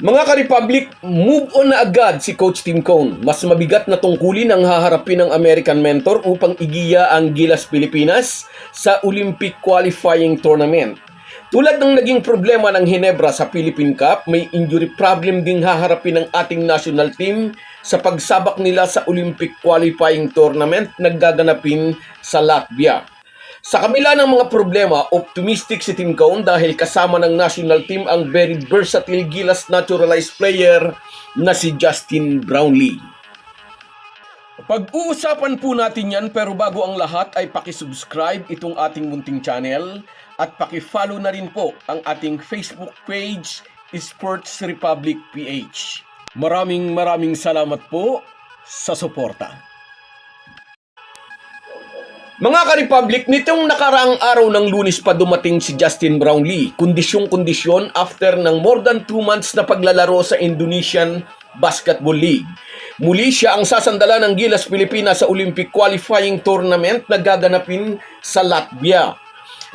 Mga ka-Republic, move on na agad si Coach Tim Cone. Mas mabigat na tungkulin ang haharapin ng American mentor upang igiya ang Gilas Pilipinas sa Olympic Qualifying Tournament. Tulad ng naging problema ng Hinebra sa Philippine Cup, may injury problem ding haharapin ng ating national team sa pagsabak nila sa Olympic Qualifying Tournament na gaganapin sa Latvia. Sa kabila ng mga problema, optimistic si Tim Cone dahil kasama ng national team ang very versatile Gilas naturalized player na si Justin Brownlee. Pag-uusapan po natin yan pero bago ang lahat ay pakisubscribe itong ating munting channel at pakifollow na rin po ang ating Facebook page Sports Republic PH. Maraming maraming salamat po sa suporta. Mga ka-Republic, nitong nakaraang araw ng lunes pa dumating si Justin Brownlee, kondisyong-kondisyon after ng more than 2 months na paglalaro sa Indonesian Basketball League. Muli siya ang sasandala ng Gilas Pilipinas sa Olympic Qualifying Tournament na gaganapin sa Latvia.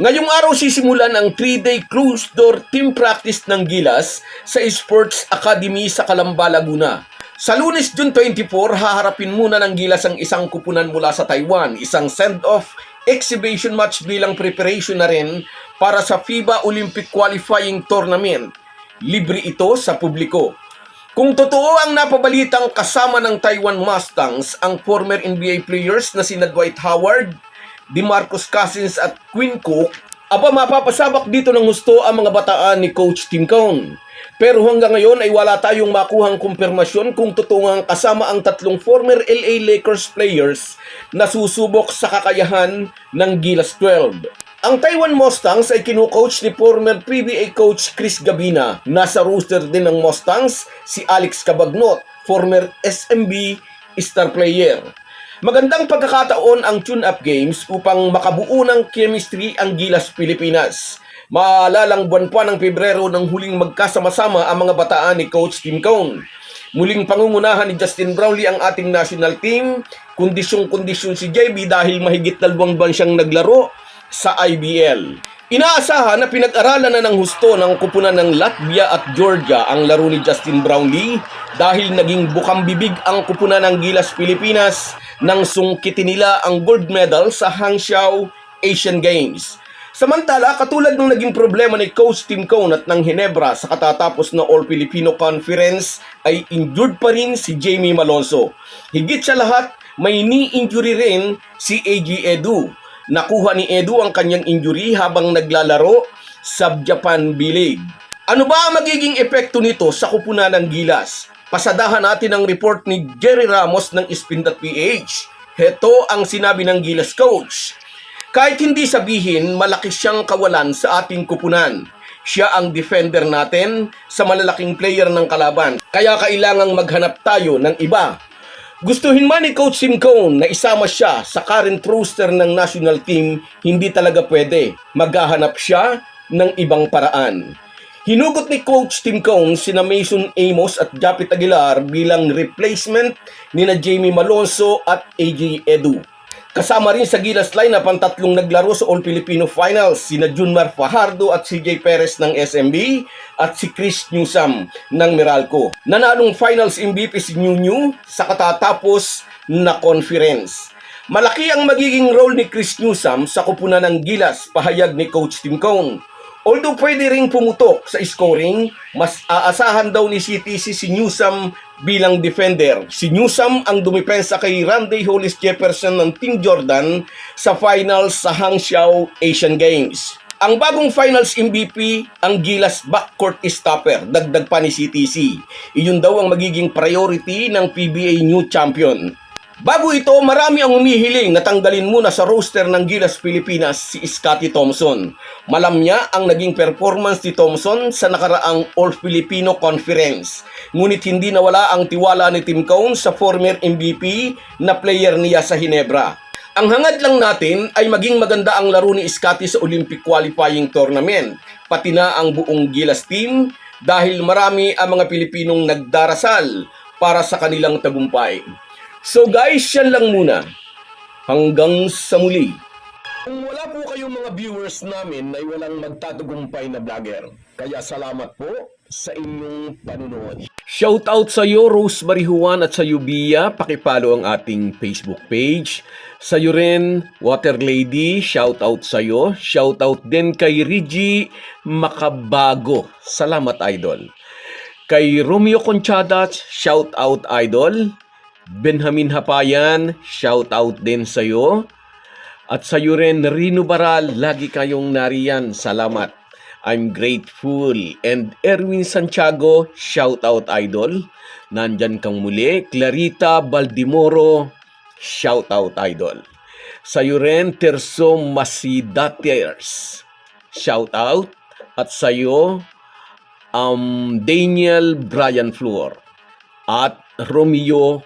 Ngayong araw sisimulan ang 3-day closed door team practice ng Gilas sa Sports Academy sa Calamba, Laguna. Sa lunes, June 24, haharapin muna ng Gilas ang isang kupunan mula sa Taiwan, isang send-off exhibition match bilang preparation na rin para sa FIBA Olympic Qualifying Tournament. Libre ito sa publiko. Kung totoo ang napabalitang kasama ng Taiwan Mustangs ang former NBA players na sina Dwight Howard, DeMarcus Cousins at Quinn Cook, aba mapapasabak dito ng gusto ang mga bataan ni Coach Tim Cone. Pero hanggang ngayon ay wala tayong makuhang kumpirmasyon kung totoo ang kasama ang tatlong former LA Lakers players na susubok sa kakayahan ng Gilas 12. Ang Taiwan Mustangs ay kinukoach ni former PBA coach Chris Gabina. Nasa roster din ng Mustangs si Alex Cabagnot, former SMB star player. Magandang pagkakataon ang tune-up games upang makabuo ng chemistry ang Gilas Pilipinas. Maalalang buwan pa ng Pebrero nang huling magkasama-sama ang mga bataan ni Coach Tim Cone. Muling pangungunahan ni Justin Brownlee ang ating national team. Kondisyong-kondisyon si JB dahil mahigit dalawang buwan siyang naglaro sa IBL. Inaasahan na pinag-aralan na ng husto ng kupunan ng Latvia at Georgia ang laro ni Justin Brownlee dahil naging bukang bibig ang kupunan ng Gilas Pilipinas nang sungkitin nila ang gold medal sa Hangzhou Asian Games. Samantala, katulad ng naging problema ni Coach Tim Cone at ng Hinebra sa katatapos na All-Filipino Conference ay injured pa rin si Jamie Malonzo. Higit sa lahat, may knee injury rin si AG Edu. Nakuha ni Edu ang kanyang injury habang naglalaro sa Japan B-League. Ano ba ang magiging epekto nito sa kupunan ng Gilas? Pasadahan natin ang report ni Jerry Ramos ng Spin.ph. Heto ang sinabi ng Gilas coach. Kahit hindi sabihin, malaki siyang kawalan sa ating kupunan. Siya ang defender natin sa malalaking player ng kalaban. Kaya kailangang maghanap tayo ng iba. Gustuhin man ni Coach Tim Cone na isama siya sa current roster ng national team, hindi talaga pwede. Maghahanap siya ng ibang paraan. Hinugot ni Coach Tim Cone sina Mason Amos at Japit Aguilar bilang replacement ni na Jamie Malonzo at AJ Edu. Kasama rin sa Gilas lineup ang tatlong naglaro sa All-Filipino Finals, sina Junmar Fajardo at CJ Perez ng SMB at si Chris Newsam ng Meralco. Nanalong Finals MVP si New sa katatapos na conference. Malaki ang magiging role ni Chris Newsam sa kupunan ng Gilas, pahayag ni Coach Tim Cone. Although pwede ring pumutok sa scoring, mas aasahan daw ni CTC si Newsam bilang defender. Si Newsam ang dumipensa kay Randy Hollis Jefferson ng Team Jordan sa finals sa Hangzhou Asian Games. Ang bagong finals MVP, ang Gilas backcourt stopper, dagdag pa ni CTC. Iyon daw ang magiging priority ng PBA new champion. Bago ito, marami ang humihiling na tanggalin muna sa roster ng Gilas Pilipinas si Scotty Thompson. Malam niya ang naging performance ni Thompson sa nakaraang All-Filipino Conference. Ngunit hindi nawala ang tiwala ni Tim Cone sa former MVP na player niya sa Hinebra. Ang hangad lang natin ay maging maganda ang laro ni Scotty sa Olympic Qualifying Tournament, pati na ang buong Gilas team dahil marami ang mga Pilipinong nagdarasal para sa kanilang tagumpay. So guys, yan lang muna. Hanggang sa muli. Kung wala po kayong mga viewers namin ay walang magtatagumpay na vlogger. Kaya salamat po sa inyong panunood. Shout out sa iyo Rosemary Juan at sa iyo Bia, pakipalo ang ating Facebook page. Sa iyo rin Water Lady, shout out sa iyo. Shout out din kay Rigi Makabago. Salamat idol. Kay Romeo Conchada, shout out idol. Benjamin Hapayan, shout out din sa iyo. At sa iyo rin, Rino Baral, lagi kayong nariyan. Salamat. I'm grateful. And Erwin Santiago, shout out idol. Nandyan kang muli. Clarita Baldimoro, shout out idol. Sa iyo rin, Terso Masidaters, shout out. At sa iyo, um, Daniel Brian Flor. At Romeo